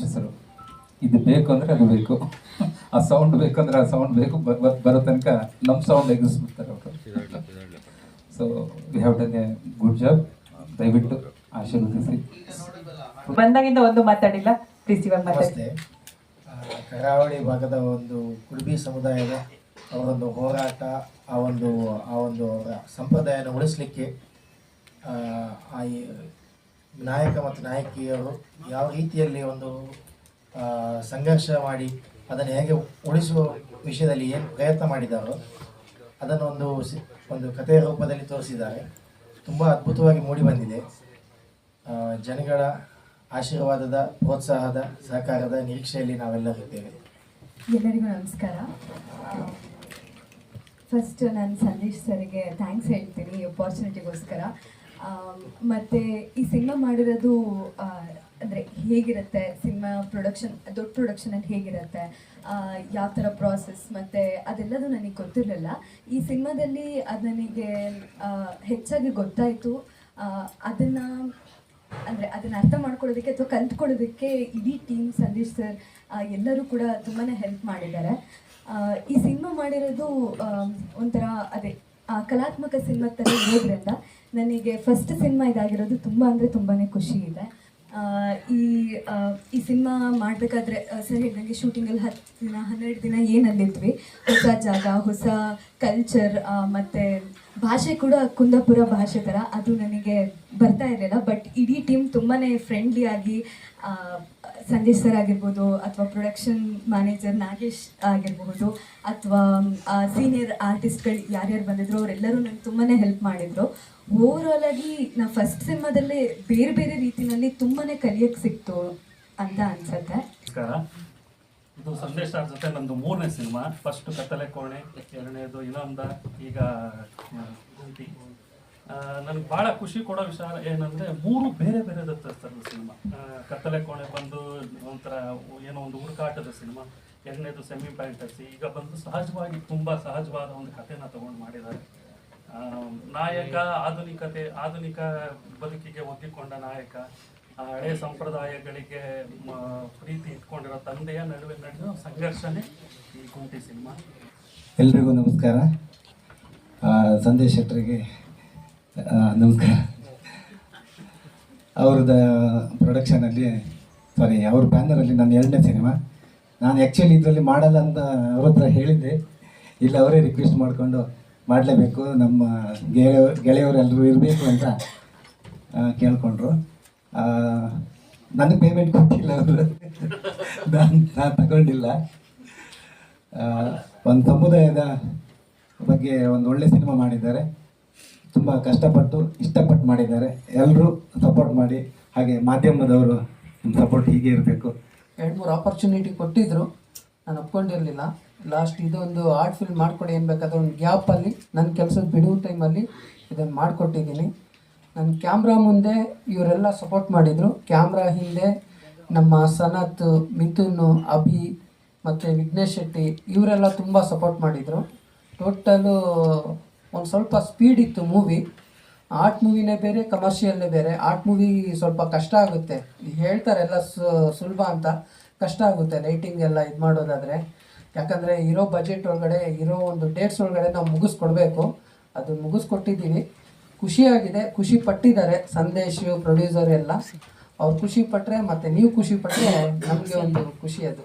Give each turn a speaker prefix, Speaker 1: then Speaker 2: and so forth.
Speaker 1: ರಾಕ್ಷಸರು ಇದು ಬೇಕು ಅಂದರೆ ಅದು ಬೇಕು. ಆ ಸೌಂಡ್ ಬೇಕಂದ್ರೆ ಆ ಸೌಂಡ್ ಬೇಕು. ಬ- ಬ- ಬರೋ ತನಕ ನಮ್ಮ ಸೌಂಡ್ ಎಗ್ಸ್ಬಿಡ್ತಾರೆ ಅವರು. So we have done a good job ದಯವಿಟ್ಟು ಆಶೀರ್ವದಿಸಿ.
Speaker 2: ಬಂದಾಗಿಂದ ಒಂದು ಮಾತಾಡಿಲ್ಲ. ಪ್ಲೀಸ್ ಇವಾಗ
Speaker 3: ನಮಸ್ತೆ. ಕರಾವಳಿ ಭಾಗದ ಒಂದು ಕುಡುಬಿ ಸಮುದಾಯದ ಅವರೊಂದು ಹೋರಾಟ ಆ ಒಂದು ಆ ಒಂದು ಸಂಪ್ರದಾಯನ ಉಳಿಸ್ಲಿಕ್ಕೆ ಆ, ನಾಯಕ ಮತ್ತು ನಾಯಕಿಯರು ಯಾವ ರೀತಿಯಲ್ಲಿ ಒಂದು ಸಂಘರ್ಷ ಮಾಡಿ ಅದನ್ನು ಹೇಗೆ ಉಳಿಸುವ ವಿಷಯದಲ್ಲಿ ಏನು ಪ್ರಯತ್ನ ಮಾಡಿದ್ದಾರೋ ಅದನ್ನು ಒಂದು ಒಂದು ಕಥೆಯ ರೂಪದಲ್ಲಿ ತೋರಿಸಿದ್ದಾರೆ. ತುಂಬ ಅದ್ಭುತವಾಗಿ ಮೂಡಿ ಬಂದಿದೆ. ಜನಗಳ ಆಶೀರ್ವಾದದ, ಪ್ರೋತ್ಸಾಹದ ಸಹಕಾರದ ನಿರೀಕ್ಷೆಯಲ್ಲಿ ನಾವೆಲ್ಲರಿದ್ದೇವೆ
Speaker 4: ಎಲ್ಲರಿಗೂ ನಮಸ್ಕಾರ. ಫಸ್ಟ್ ನಾನು ಸಂದೇಶ್ ಸರ್ಗೆ ಥ್ಯಾಂಕ್ಸ್ ಹೇಳ್ತೀನಿ ಈ ಅಪಾರ್ಚುನಿಟಿಗೋಸ್ಕರ ಮತ್ತು ಈ ಸಿನಿಮಾ ಮಾಡಿರೋದು ಅಂದರೆ ಹೇಗಿರುತ್ತೆ? ಸಿನಿಮಾ ಪ್ರೊಡಕ್ಷನ್ ದೊಡ್ಡ ಪ್ರೊಡಕ್ಷನಲ್ಲಿ ಹೇಗಿರುತ್ತೆ? ಯಾವ ಥರ ಪ್ರಾಸೆಸ್ ಮತ್ತು ಅದೆಲ್ಲದೂ ನನಗೆ ಗೊತ್ತಿರಲಿಲ್ಲ. ಈ ಸಿನಿಮಾದಲ್ಲಿ ಅದು ನನಗೆ ಹೆಚ್ಚಾಗಿ ಗೊತ್ತಾಯಿತು. ಅದನ್ನು, ಅಂದರೆ ಅದನ್ನು ಅರ್ಥ ಮಾಡ್ಕೊಳ್ಳೋದಕ್ಕೆ ಅಥವಾ ಕಲ್ತ್ಕೊಳ್ಳೋದಕ್ಕೆ ಇಡೀ ಟೀಮ್ ಸಂದೇಶ್ ಸರ್ ಎಲ್ಲರೂ ಕೂಡ ತುಂಬಾ ಹೆಲ್ಪ್ ಮಾಡಿದ್ದಾರೆ. ಈ ಸಿನಿಮಾ ಮಾಡಿರೋದು ಒಂಥರ ಅದೇ ಕಲಾತ್ಮಕ ಸಿನಿಮಾ ಥರ ಇರೋದ್ರಿಂದ ನನಗೆ ಫಸ್ಟ್ ಸಿನಿಮಾ ಇದಾಗಿರೋದು ತುಂಬ ಅಂದರೆ ತುಂಬಾ ಖುಷಿ ಇದೆ. ಈ ಈ ಸಿನಿಮಾ ಮಾಡಬೇಕಾದ್ರೆ ಸರ್ ಹೇಳಿದಂಗೆ ಶೂಟಿಂಗಲ್ಲಿ ಹತ್ತು ದಿನ, ಹನ್ನೆರಡು ದಿನ ಏನಲ್ಲಿದ್ವಿ? ಹೊಸ ಜಾಗ, ಹೊಸ ಕಲ್ಚರ್ ಮತ್ತು ಭಾಷೆ ಕೂಡ ಕುಂದಾಪುರ ಭಾಷೆ ಥರ ಅದು ನನಗೆ ಬರ್ತಾ ಇರಲಿಲ್ಲ ಬಟ್ ಇಡೀ ಟೀಮ್ ತುಂಬಾ ಫ್ರೆಂಡ್ಲಿಯಾಗಿ ಸಂದೇಶ್ ಸರ್ ಆಗಿರ್ಬೋದು ಅಥವಾ ಪ್ರೊಡಕ್ಷನ್ ಮ್ಯಾನೇಜರ್ ನಾಗೇಶ್ ಆಗಿರಬಹುದು ಅಥವಾ ಸೀನಿಯರ್ ಆರ್ಟಿಸ್ಟ್ಗಳು ಯಾರ್ಯಾರು ಬಂದಿದ್ರು, ಅವರೆಲ್ಲರೂ ನನಗೆ ತುಂಬಾ ಹೆಲ್ಪ್ ಮಾಡಿದರು. ಓವರ್ಆಲ್ ಆಗಿ ನಾ ಫಸ್ಟ್ ಸಿನಿಮಾದಲ್ಲೇ ಬೇರೆ ಬೇರೆ ರೀತಿಯಲ್ಲಿ ತುಂಬಾ ಕಲಿಯೋಕ್ಕೆ ಸಿಕ್ತು ಅಂತ ಅನ್ಸುತ್ತೆ.
Speaker 5: ಇದು ಸಂದೇಶ ಅವ್ರ ಜೊತೆ ನಂದು ಮೂರನೇ ಸಿನಿಮಾ ಫಸ್ಟ್ ಕತ್ತಲೆ ಕೋಣೆ ಎರಡನೇದು ಇನಾಮ್ದ ಈಗ ಗುಂಟಿ ನನಗೆ ಭಾಳ ಖುಷಿ ಕೊಡೋ ವಿಷಯ ಏನಂದರೆ ಮೂರು ಬೇರೆ ಬೇರೆ ಥರದ ಸಿನಿಮಾ. ಕತ್ತಲೆ ಕೋಣೆ ಬಂದು ಒಂಥರ ಏನೋ ಒಂದು ಹುಡುಕಾಟದ ಸಿನಿಮಾ, ಎರಡನೇದು ಸೆಮಿ ಫ್ಯಾಂಟಸಿ, ಈಗ ಬಂದು ಸಹಜವಾಗಿ ತುಂಬ ಸಹಜವಾದ ಒಂದು ಕಥೆನ ತಗೊಂಡು ಮಾಡಿದ್ದಾರೆ. ನಾಯಕ, ಆಧುನಿಕತೆ, ಆಧುನಿಕ ಬದುಕಿಗೆ ಒಗ್ಗಿಕೊಂಡ ನಾಯಕ ಆ ಹಳೆ ಸಂಪ್ರದಾಯಗಳಿಗೆ ಪ್ರೀತಿ ಇಟ್ಕೊಂಡಿರೋ ತಂದೆಯ ನಡುವೆ ನಡೆದ ಸಂಘರ್ಷನೇ ಈ ಕುಂಟಿ ಸಿನಿಮಾ.
Speaker 6: ಎಲ್ರಿಗೂ ನಮಸ್ಕಾರ. ಸಂದೇಶ್ ಶೆಟ್ಟರಿಗೆ ನಮಸ್ಕಾರ. ಅವ್ರದ ಪ್ರೊಡಕ್ಷನಲ್ಲಿ ಸಾರಿ ಅವ್ರ ಬ್ಯಾನರಲ್ಲಿ ನನ್ನ ಎರಡನೇ ಸಿನಿಮಾ. ನಾನು ಆ್ಯಕ್ಚುಲಿ ಇದರಲ್ಲಿ ಮಾಡಲ್ಲ ಅಂತ ಅವ್ರ ಹತ್ರ ಹೇಳಿದ್ದೆ. ಇಲ್ಲ, ಅವರೇ ರಿಕ್ವೆಸ್ಟ್ ಮಾಡಿಕೊಂಡು ಮಾಡಲೇಬೇಕು, ನಮ್ಮ ಗೆಳೆಯ ಗೆಳೆಯರೆಲ್ಲರೂ ಇರಬೇಕು ಅಂತ ಕೇಳ್ಕೊಂಡ್ರು. ನನಗೆ ಪೇಮೆಂಟ್ ಕೊಟ್ಟಿಲ್ಲ ಅವರು. ನಾನು ನಾನು ತಗೊಂಡಿಲ್ಲ. ಒಂದು ಸಮುದಾಯದ ಬಗ್ಗೆ ಒಂದು ಒಳ್ಳೆ ಸಿನಿಮಾ ಮಾಡಿದ್ದಾರೆ. ತುಂಬ ಕಷ್ಟಪಟ್ಟು, ಇಷ್ಟಪಟ್ಟು ಮಾಡಿದ್ದಾರೆ. ಎಲ್ಲರೂ ಸಪೋರ್ಟ್ ಮಾಡಿ, ಹಾಗೆ ಮಾಧ್ಯಮದವರು ನಿಮ್ಮ ಸಪೋರ್ಟ್ ಹೀಗೆ ಇರಬೇಕು.
Speaker 7: ಎರಡು ಮೂರು ಆಪರ್ಚುನಿಟಿ ಕೊಟ್ಟಿದ್ದರು ನಾನು ಒಪ್ಕೊಂಡಿರಲಿಲ್ಲ. ಲಾಸ್ಟ್ ಇದೊಂದು ಆರ್ಟ್ ಫಿಲ್ಮ್ ಮಾಡಿಕೊಡಿ ಏನು ಬೇಕಾದ್ರೆ ಒಂದು ಗ್ಯಾಪಲ್ಲಿ ನನ್ನ ಕೆಲಸದ ಬಿಡುವು ಟೈಮಲ್ಲಿ ಇದನ್ನು ಮಾಡಿಕೊಟ್ಟಿದ್ದೀನಿ. ನನ್ನ ಕ್ಯಾಮ್ರಾ ಮುಂದೆ ಇವರೆಲ್ಲ ಸಪೋರ್ಟ್ ಮಾಡಿದರು. ಕ್ಯಾಮ್ರಾ ಹಿಂದೆ ನಮ್ಮ ಸನತ್, ಮಿಥುನ್, ಅಭಿ ಮತ್ತು ವಿಘ್ನೇಶ್ ಶೆಟ್ಟಿ ಇವರೆಲ್ಲ ತುಂಬ ಸಪೋರ್ಟ್ ಮಾಡಿದರು. ಟೋಟಲು ಒಂದು ಸ್ವಲ್ಪ ಸ್ಪೀಡ್ ಇತ್ತು ಮೂವಿ ಆರ್ಟ್ ಮೂವಿನೇ ಬೇರೆ ಕಮರ್ಷಿಯಲ್ಲೇ ಬೇರೆ. ಆರ್ಟ್ ಮೂವಿ ಸ್ವಲ್ಪ ಕಷ್ಟ ಆಗುತ್ತೆ. ಹೇಳ್ತಾರೆ ಎಲ್ಲ ಸುಲಭ ಅಂತ. ಕಷ್ಟ ಆಗುತ್ತೆ ಲೈಟಿಂಗ್ ಎಲ್ಲ ಇದು ಮಾಡೋದಾದರೆ. ಯಾಕಂದರೆ ಇರೋ ಬಜೆಟ್ ಒಳಗಡೆ, ಇರೋ ಒಂದು ಡೇಟ್ಸ್ ಒಳಗಡೆ ನಾವು ಮುಗಿಸ್ಕೊಡ್ಬೇಕು. ಅದು ಮುಗಿಸ್ಕೊಟ್ಟಿದ್ದೀವಿ. ಖುಷಿಯಾಗಿದೆ ಖುಷಿ ಪಟ್ಟಿದ್ದಾರೆ ಸಂದೇಶ್ ಪ್ರೊಡ್ಯೂಸರ್ ಎಲ್ಲ. ಅವ್ರು ಖುಷಿ ಪಟ್ಟರೆ ಮತ್ತು ನೀವು ಖುಷಿ ಪಟ್ಟರೆ ನಮಗೆ ಒಂದು ಖುಷಿ ಅದು